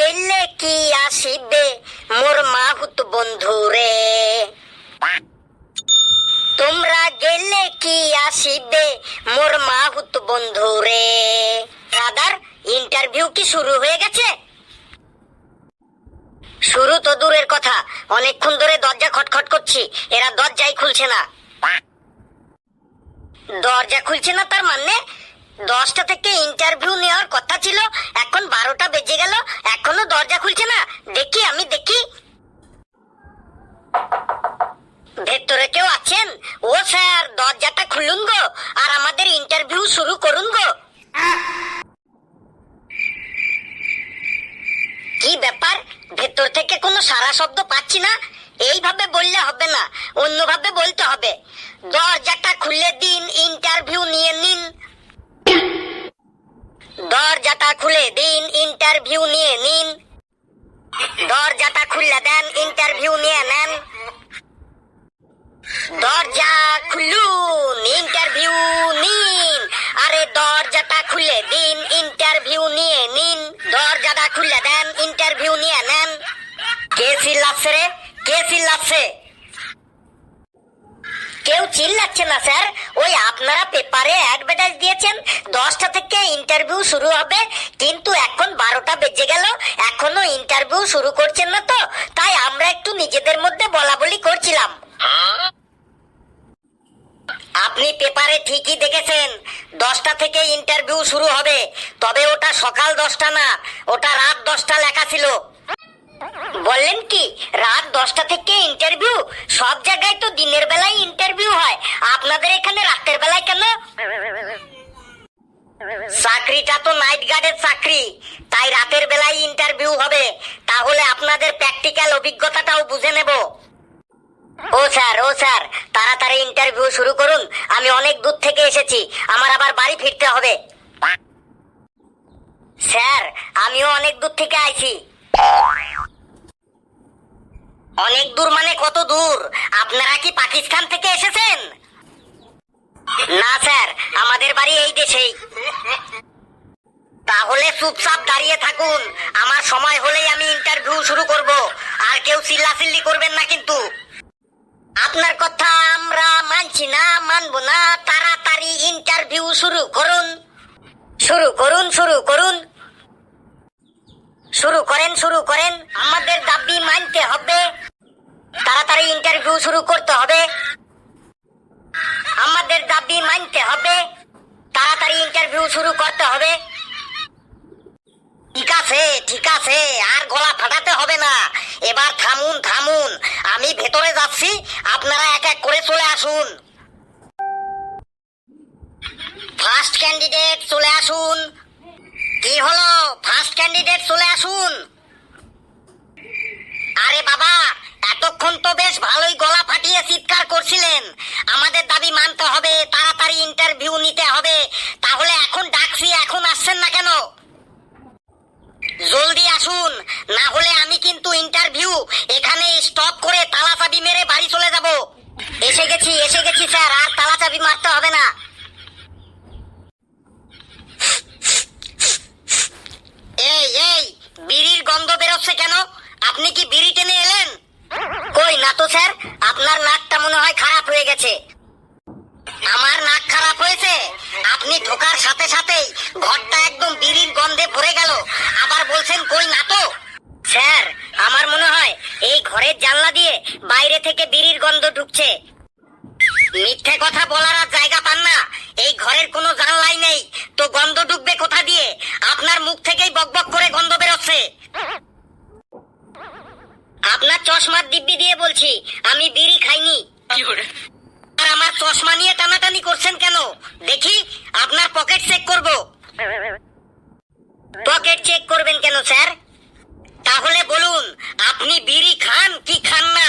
গেলে কি আসিবে মোর মাহুত তোমরা গেলে কি আসিবে মোর মাহুত দাদার ইন্টারভিউ কি শুরু হয়ে গেছে? শুরু তো দূরের কথা, অনেকক্ষণ ধরে দরজা খটখট করছি, এরা দরজাই খুলছে না। দরজা খুলছে না তার মানে? দশটা থেকে ইন্টারভিউ নেওয়ার কথা ছিল। এখন বারোটা বেজে গেল। এখনও দরজা খুলছে না। দেখি, আমি দেখি। ভেতরে কেউ আছেন? ও স্যার, দরজাটা খুলুন গো, আর আমাদের ইন্টারভিউ শুরু করুন গো। কি ব্যাপার? ভেতর থেকে কোনো সারা শব্দ পাচ্ছি না। এইভাবে বললে হবে না, অন্যভাবে বলতে হবে। দরজাটা খুলে দিন ইন্টারভিউ নিয়ে নিন। দরজাটা খুলে দিন ইন্টারভিউ নিয়ে নিন। দরজাটা খুললে দেন ইন্টারভিউ নিয়ে নেন। দরজা খুলুন ইন্টারভিউ নিন। আরে দরজাটা খুলে দিন ইন্টারভিউ নিয়ে নিন। দরজাটা খুলে দেন ইন্টারভিউ নিয়ে নেন। কে চিল্লাচ্ছে রে? কে চিল্লাচ্ছে কেউ চিল্লাচ্ছে না, স্যার। ওই আপনারা পেপারে অ্যাডভার্টাইজ দিয়েছেন, দশটা থেকে ইন্টারভিউ শুরু হবে, কিন্তু এখন বারোটা বেজে গেল, এখনও ইন্টারভিউ শুরু করছেন না তো, তাই আমরা একটু নিজেদের মধ্যে বলা বলি করছিলাম। আপনি পেপারে ঠিকই দেখেছেন, দশটা থেকে ইন্টারভিউ শুরু হবে, তবে ওটা সকাল দশটা না, ওটা রাত দশটা লেখা ছিল। বললেন কি, রাত দশটা থেকে ইন্টারভিউ সব জায়গায় তো দিনের বেলায় ইন্টারভিউ হয়। আপনাদের এখানে রাতের বেলায় কেন? চাকরিটা তো নাইট গার্ডের চাকরি, তাই রাতের বেলায় ইন্টারভিউ হবে। তাহলে আপনাদের প্র্যাকটিক্যাল অভিজ্ঞতাটাও বুঝে নেব। ও স্যার ও স্যার, তাড়াতাড়ি ইন্টারভিউ শুরু করুন। আমি অনেক দূর থেকে এসেছি, আমার আবার বাড়ি ফিরতে হবে। স্যার, আমিও অনেক দূর থেকে আইছি। অনেক দূর মানে কত দূর? আপনারা কি পাকিস্তান থেকে এসেছেন? না, স্যার, আমাদের বাড়ি এই দেশেই। তাহলে চুপচাপ দাঁড়িয়ে থাকুন। আমার সময় হলেই আমি ইন্টারভিউ শুরু করব। আর কেউ চিল্লাচিল্লি করবেন না কিন্তু। আপনার কথা আমরা মানছি না, মানবো না। তাড়াতাড়ি ইন্টারভিউ শুরু করুন। শুরু করুন শুরু করুন। শুরু করেন শুরু করেন। আমাদের দাবি মানতে হবে। তাড়াতাড়ি ইন্টারভিউ শুরু করতে হবে। আমাদের দাবি মানতে হবে। তাড়াতাড়ি ইন্টারভিউ শুরু করতে হবে। ঠিক আছে ঠিক আছে, আর গলা ফাটাতে হবে না। এবার থামুন থামুন। আমি ভেতরে যাচ্ছি। আপনারা এক এক করে চলে আসুন। ফার্স্ট ক্যান্ডিডেট চলে আসুন। কি হলো ফার্স্ট ক্যান্ডিডেট চলে আসুন। আরে বাবা, এতক্ষণ তো বেশ ভালোই গলা ফাটিয়ে চিৎকার করছিলেন। আমাদের দাবি মানতে হবে, তাড়াতাড়ি ইন্টারভিউ নিতে হবে। তাহলে এখন ডাকছি এখন আসছেন না কেন? জলদি আসুন, না হলে আমি কিন্তু ইন্টারভিউ এখানে স্টপ করে তালা চাবি মেরে বাড়ি চলে যাব। এসে গেছি এসে গেছি, স্যার, আর তালা চাবি মারতে হবে না। এই এই, বিড়ির গন্ধ বেরোচ্ছে কেন? আপনি কি বিড়ি টেনে এলেন? কই না তো স্যার, আপনার নাকটা মনে হয় খারাপ হয়ে গেছে আমার নাক খারাপ হয়েছে আপনি ঢোকার সাথে সাথেই ঘরটা একদম বিড়ির গন্ধে ভরে গেল আবার বলছেন কই না তো স্যার আমার মনে হয় এই ঘরের জানলা দিয়ে বাইরে থেকে বিড়ির গন্ধ ঢুকছে মিথ্যে কথা বলার আর জায়গা পান না এই ঘরের কোনো জানলাই নেই তো গন্ধ ঢুকবে কোথা দিয়ে আপনার মুখ থেকেই বকবক করে গন্ধ বেরোচ্ছে আপনার চশমার দিব্যি দিয়ে বলছি আমি বিড়ি খাইনি। আর আমার চশমা নিয়ে টানাটানি করছেন কেন? দেখি আপনার পকেট চেক করব। পকেট চেক করবেন কেন স্যার? তাহলে বলুন আপনি বিড়ি খান কি খান না?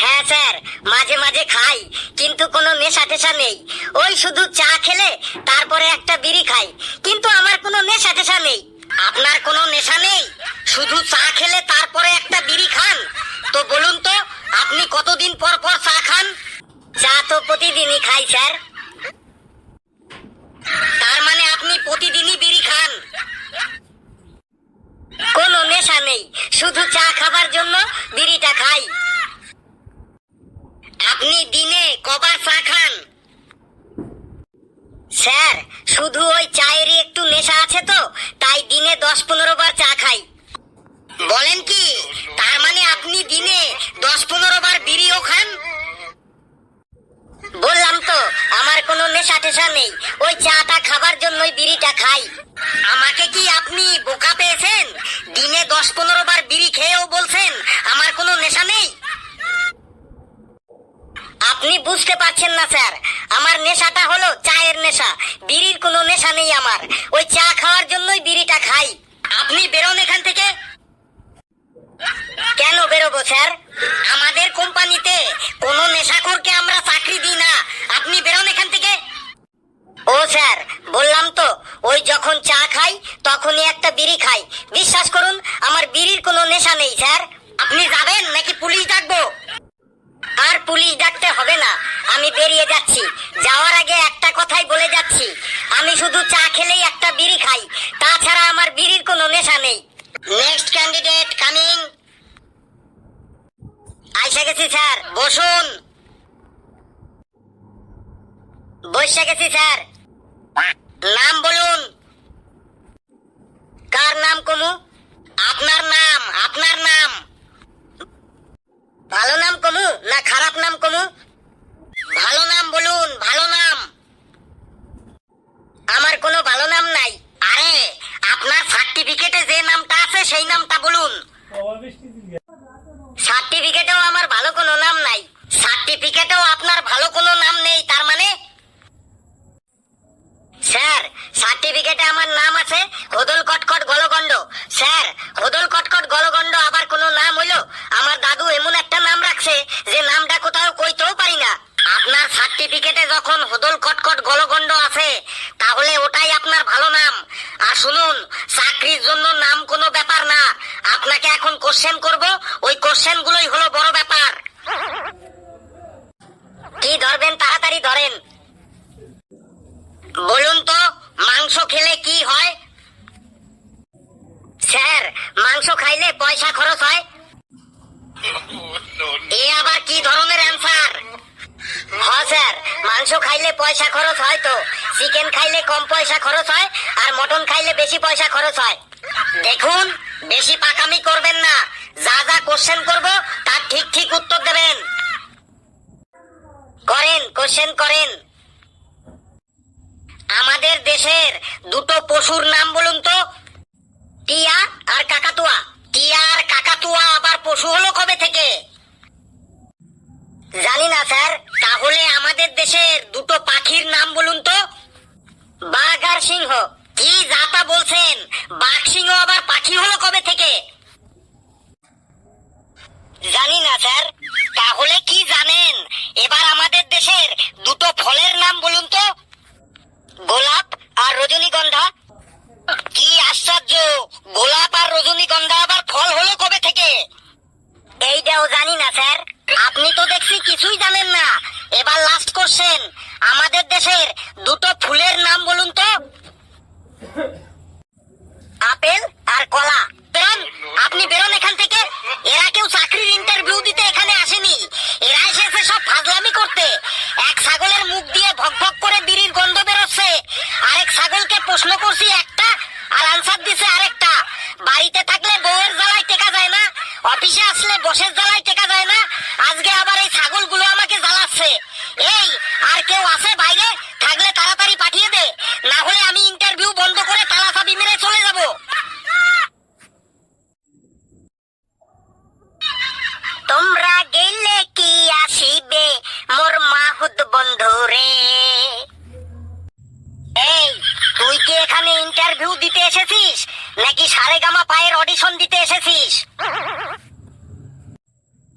হ্যাঁ স্যার মাঝে মাঝে খাই কিন্তু কোনো নেশা টেশা নেই। ওই শুধু চা খেলে তারপরে একটা বিড়ি খাই কিন্তু আমার কোনো নেশা টেশা নেই আপনার কোনো নেশা নেই শুধু চা খেলে তারপরে একটা বিড়ি খান। তো বলুন তো, আপনি কতদিন পর পর চা খান? চা তো প্রতিদিনই খাই, স্যার। তার মানে আপনি প্রতিদিনই বিড়ি খান? কোনো নেশা নেই, শুধু চা খাবার জন্য বিড়িটা খাই। আপনি দিনে কবার চা খান? স্যার, শুধু ওই চায়েরই একটু নেশা আছে তো, তাই দিনে দশ পনেরো বার চা খাই। বলেন কি? তার মানে আপনি দিনে দশ পনেরো বার বিড়িও খান? বললাম তো, আমার কোনো নেশা টেশা নেই। ওই চাটা খাবার জন্যই বিড়িটা খাই। আমাকে কি আপনি বোকা পেয়েছেন? দিনে দশ পনেরো বার বিড়ি খেয়েও বলছেন, আমার কোনো নেশা নেই? আপনি বুঝতে পারছেন না, স্যার। আমার নেশাটা হলো চায়ের নেশা। বিড়ির কোনো নেশা নেই আমার। ওই চা খাওয়ার জন্যই বিড়িটা খাই। আপনি বেরোন এখান থেকে। কেন বেরোবো, স্যার? আমাদের কোম্পানিতে কোনো নেশাখোরকে আমরা চাকরি দিই না। আপনি বেরোন এখান থেকে। ও, স্যার, বললাম তো, ওই যখন চা খাই, তখনই একটা বিড়ি খাই। বিশ্বাস করুন, আমার বিড়ির কোনো নেশা নেই, স্যার। আপনি যাবেন নাকি পুলিশ ডাকবো? আর পুলিশ ডাকতে হবে না। আমি বেরিয়ে যাচ্ছি। যাওয়ার আগে একটা কথাই বলে যাচ্ছি। আমি শুধু চা খেলেই একটা বিড়ি খাই। তাছাড়া আমার বিড়ির কোনো নেশা নেই। নেক্সট ক্যান্ডিডেট কামিং আইসা গেছি স্যার। বসুন। বসে গেছি স্যার। নাম বলুন কার নাম কমু আপনার নাম আপনার নাম ভালো নাম কমু না খারাপ নাম কমু ভালো নাম বলুন ভালো নাম আমার কোনো ভালো নাম নাই আরে আপনার সার্টিফিকেটে যে নামটা আছে সেই নামটা বলুন সার্টিফিকেটেও আমার ভালো কোনো নাম নাই সার্টিফিকেটেও আপনার ভালো কোনো নাম নেই তার মানে স্যার সার্টিফিকেটে আমার নাম আছে হদল কটকট গলগণ্ড স্যার হদল কটকট গলগণ্ড আবার কোনো নাম হইল আমার দাদু এমন একটা নাম রাখছে যে নামটা কোথাও কইতেও পারি না আপনার সার্টিফিকেটে যখন হদল কটকট গলগণ্ড আছে তাহলে ওটাই আপনার ভালো নাম আর শুনুন চাকরির জন্য নাম কোনো ব্যাপার না আপনাকে এখন কোশ্চেন করব ওই কোশ্চেন হলো বড় ব্যাপার। কি ধরবেন তাড়াতাড়ি ধরেন। বলুন তো, মাংস খেলে কি হয়? স্যার, মাংস খাইলে পয়সা খরচ হয়? এ আবার কি ধরনের অ্যান্সার? হ্যাঁ স্যার, মাংস খাইলে পয়সা খরচ হয় তো। চিকেন খাইলে কম পয়সা খরচ হয়, আর মটন খাইলে বেশি পয়সা খরচ হয়। দেখুন, বেশি পাকামি করবেন না। যা যা কোশ্চেন করব তার ঠিক ঠিক উত্তর দেবেন। করেন কোশ্চেন করেন। আমাদের দেশের দুটো পশুর নাম বলুন তো। টিয়া আর কাকাতুয়া। টিয়া আর কাকাতুয়া আবার পশু হলো কবে থেকে? জানি না, স্যার। তাহলে আমাদের দেশের দুটো পাখির নাম বলুন তো। বাঘ আর সিংহ। কি যাতা বলছেন? বাঘ, সিংহ আবার পাখি হলো কবে থেকে? জানি না, স্যার। তাহলে কি জানেন? এবার আমাদের দেশের দুটো ফলের নাম বলুন তো। গোলাপ আর রজনীগন্ধা। কি আশ্চর্য! গোলাপ আর রজনীগন্ধা আবার ফল হলো কবে থেকে? এইটাও জানি না, স্যার। আপনি তো দেখছি কিছুই জানেন না। এবার লাস্ট কোশ্চেন আমাদের দেশের দুটো ফুলের নাম বলুন তো আপেল আর কলা বেরোন আপনি বেরোন এখান থেকে এরা কেউ চাকরির ইন্টারভিউ দিতে এখানে আসেনি এরা এসেছে সব ফাজলামি করতে এক ছাগলের মুখ দিয়ে ভক ভক করে বিড়ির গন্ধ বেরোচ্ছে আরেক ছাগলকে প্রশ্ন করছি একটা আর আনসার দিছে আরেকটা বাড়িতে থাকলে বউয়ের জ্বালায় টেকা যায় না অফিসে আসলে জ্বালায় টেকা যায় না? আজকে আবার এই ছাগলগুলো আমাকে জ্বালাচ্ছে। এই, আর কেউ আছে বাইরে? থাকলে তাড়াতাড়ি পাঠিয়ে দে। না হলে আমি ইন্টারভিউ বন্ধ করে তালা মেরে চলে যাব। তোমরা গেলে কি আসিবে মোর মাহুদ বন্ধু রে? এই, তুই কি এখানে ইন্টারভিউ দিতে এসেছিস? নাকি সারেগামা পায়ের অডিশন দিতে এসেছিস?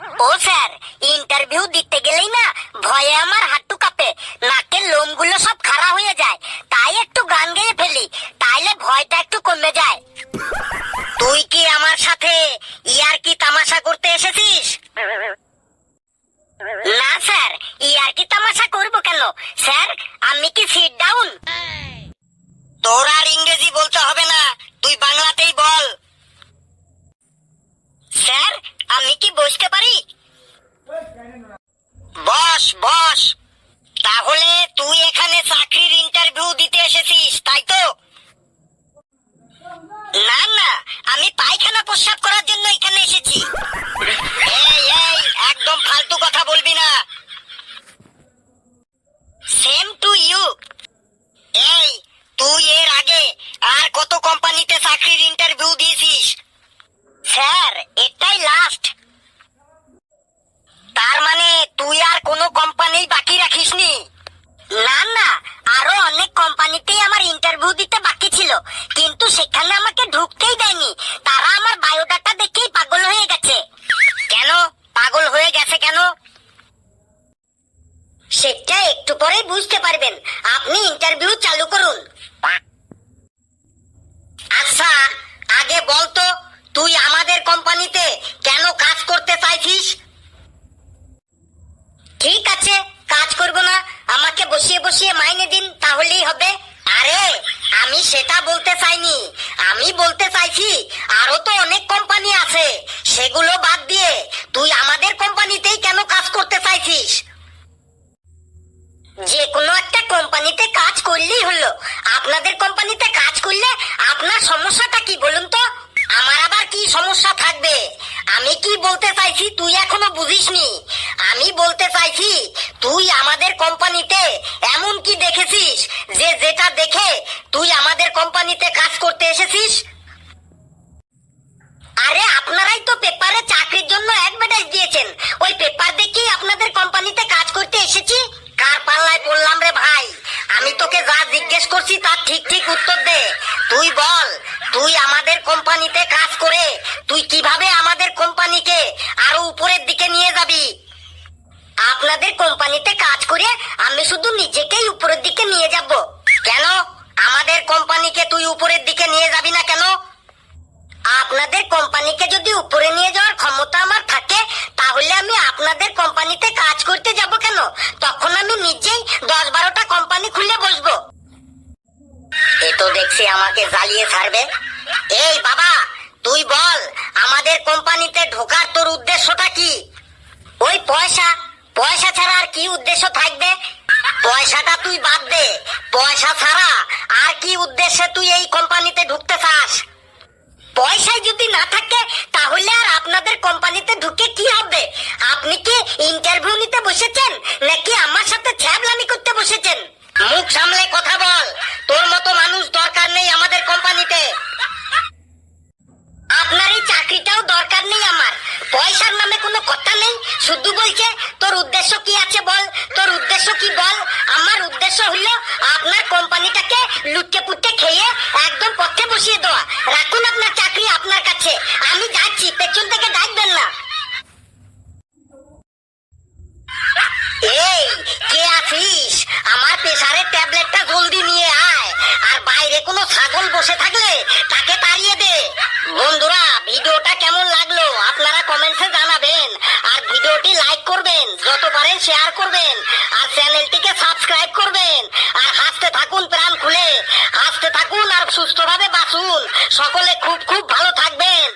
ও স্যার ইন্টারভিউ দিতে গেলেই না ভয়ে আমার হাঁটু কাঁপে, নাকের লোমগুলো সব খাড়া হয়ে যায়, তাই একটু গান গেয়ে ফেলি, তাইলে ভয়টা একটু কমে যায়। তুই কি আমার সাথে ইয়ার কি তামাশা করতে এসেছিস? না স্যার, ইয়ার কি তামাশা করব কেন? স্যার, আমি কি সিট ডাউন তোর আর ইংরেজি বলতে হবে না তুই বাংলাতেই বল আমি কি বসতে পারি বস বস তাহলে তুই এখানে চাকরির ইন্টারভিউ দিতে এসেছিস তাই তো না না আমি পায়খানা প্রস্রাব করার জন্য এখানে এসেছি এই এই একদম ফালতু কথা বলবি না সেম টু ইউ এই তুই এর আগে আর কত কোম্পানিতে চাকরির ইন্টারভিউ দিয়েছিস স্যার এটাই লাস্ট তার মানে তুই আর কোনো কোম্পানি বাকি রাখিসনি না না আরও অনেক কোম্পানিতেই আমার ইন্টারভিউ দিতে বাকি ছিল কিন্তু সেখানে আমাকে ঢুকতেই দেয়নি তারা আমার বায়োডাটা দেখেই পাগল হয়ে গেছে। কেন? পাগল হয়ে গেছে কেন? সেটা একটু পরেই বুঝতে পারবেন। আপনি ইন্টারভিউ চালু করুন আচ্ছা আগে বলতো তুই আমাদের কোম্পানিতে কেন কাজ করতে চাইছিস ঠিক আছে কাজ করব না আমাকে বসিয়ে বসিয়ে মাইনে দিন তাহলেই হবে আরে আমি সেটা বলতে চাইনি আমি বলতে চাইছি আরও তো অনেক কোম্পানি আছে সেগুলো বাদ দিয়ে তুই আমাদের কোম্পানিতেই কেন কাজ করতে চাইছিস? যে কোনো একটা কোম্পানিতে কাজ করলেই হলো। আপনাদের কোম্পানিতে কাজ করলে আপনার সমস্যাটা কি বলুন তো? আমার আবার কি সমস্যা থাকবে? আমি কি বলতে চাইছি তুই এখনও বুঝিসনি? আমি বলতে চাইছি তুই আমাদের কোম্পানিতে এমন কি দেখেছিস যে যেটা দেখে তুই আমাদের কোম্পানিতে কাজ করতে এসেছিস আরে আপনারাই তো পেপারে চাকরির অ্যাডভার্টাইজ দিয়েছেন ওই পেপার দেখেই আপনাদের কোম্পানিতে কাজ করতে এসেছি। কার পাল্লায় পড়লাম রে ভাই? আমি তোকে যা জিজ্ঞেস করছি তার ঠিক ঠিক উত্তর দে। তুই বল, তুই আমাদের কোম্পানিতে কাজ করে তুই কীভাবে আমাদের কোম্পানিকে আরও উপরের দিকে নিয়ে যাবি? আপনাদের কোম্পানিতে কাজ করে আমি শুধু নিজেকেই উপরের দিকে নিয়ে যাব। কেন? আমাদের কোম্পানিকে তুই উপরের দিকে নিয়ে যাবি না কেন? আপনাদের কোম্পানিকে যদি উপরে নিয়ে যাওয়ার ক্ষমতা আমার থাকে, তাহলে আমি আপনাদের কোম্পানিতে কাজ করতে যাব কেন? তখন আমি নিজেই দশ বারোটা কোম্পানি খুলে বসবো। এ তো দেখছি আমাকে জ্বালিয়ে ছাড়বে। এই বাবা, তুই বল, আমাদের কোম্পানিতে ঢোকার তোর উদ্দেশ্যটা কি? ওই পয়সা পয়সা ছাড়া আর কি উদ্দেশ্য থাকবে? পয়সাটা তুই বাদ দে, পয়সা ছাড়া আর কি উদ্দেশ্যে তুই এই কোম্পানিতে ঢুকতে চাস? পয়সাই যদি না থাকে, তাহলে আর আপনাদের কোম্পানিতে ঢুকে কি হবে? আপনি কি ইন্টারভিউ নিতে বসেছেন? নাকি আমার সাথে ছ্যাবলামি করতে বসেছেন? মুখ ছাগল বসে থাকলে তাকে তাড়িয়ে দে। বন্ধুরা, ভিডিওটা কেমন লাগল আপনারা কমেন্টসে জানাবেন। আর ভিডিওটি লাইক করবেন যত পারেন শেয়ার করবেন, আর চ্যানেলটিকে সাবস্ক্রাইব করবেন। আর হাসতে থাকুন, প্রাণ খুলে। হাসতে থাকুন আর সুস্থভাবে বাঁচুন। সকলে খুব খুব ভালো থাকবেন।